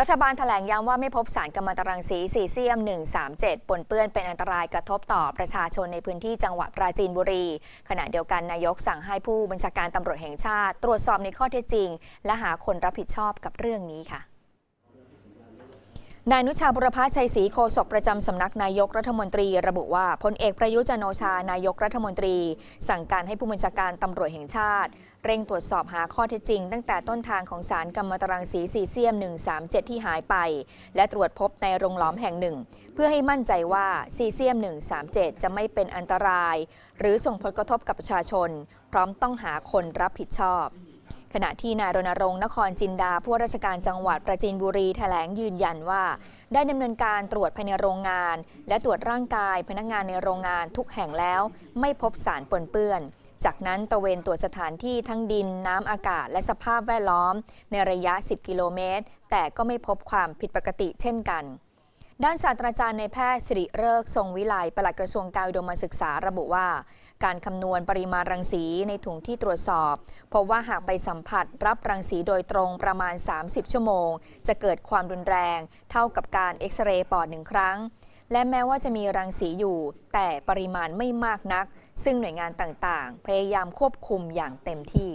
รัฐบาลแถลงย้ำว่าไม่พบสารกัมมันตรังสีซีเซียม 137 ปนเปื้อนเป็นอันตรายกระทบต่อประชาชนในพื้นที่จังหวัดปราจีนบุรี ขณะเดียวกันนายกสั่งให้ผู้บัญชาการตำรวจแห่งชาติ ตรวจสอบในข้อเท็จจริง และหาคนรับผิดชอบกับเรื่องนี้ค่ะ นายนุชาบุรพาชัยศรีโฆษกประจำสำนักนายกรัฐมนตรี ระบุว่าพลเอกประยุจันโอชานายกรัฐมนตรี สั่งการให้ผู้บัญชาการตำรวจแห่งชาติ เร่งตรวจสอบหาข้อเท็จจริง ตั้งแต่ต้นทางของสารกัมมันตรังสีซีเซียม 137 ที่หายไป และตรวจพบในโรงหลอมแห่งหนึ่ง เพื่อให้มั่นใจว่าซีเซียม 137 จะไม่เป็นอันตราย หรือส่งผลกระทบกับประชาชน พร้อมต้องหาคนรับผิดชอบ ขณะที่นายรณรงค์นครจินดาผู้ว่าราชการจังหวัดประจินบุรีแถลงยืนยันว่า ได้ดำเนินการตรวจภายในโรงงาน และตรวจร่างกายพนักงานในโรงงานทุกแห่งแล้ว ไม่พบสารปนเปื้อน จากนั้นตระเวนตรวจสถานที่ทั้งดินน้ำอากาศและสภาพแวดล้อม ในระยะ 10 กิโลเมตร แต่ก็ไม่พบความผิดปกติเช่นกัน ด้านศาสตราจารย์ในแพทย์สิริเริกทรงวิไลปลัดกระทรวงการอุดมศึกษาระบุว่า การคำนวณปริมาณรังสีในถุงที่ตรวจสอบพบว่าหากไปสัมผัสรับรังสีโดยตรงประมาณ 30 ชั่วโมง จะเกิดความรุนแรง เท่ากับการเอ็กซเรย์ปอดหนึ่งครั้ง และแม้ว่าจะมีรังสีอยู่ แต่ปริมาณไม่มากนัก ซึ่งหน่วยงานต่างๆ พยายามควบคุมอย่างเต็มที่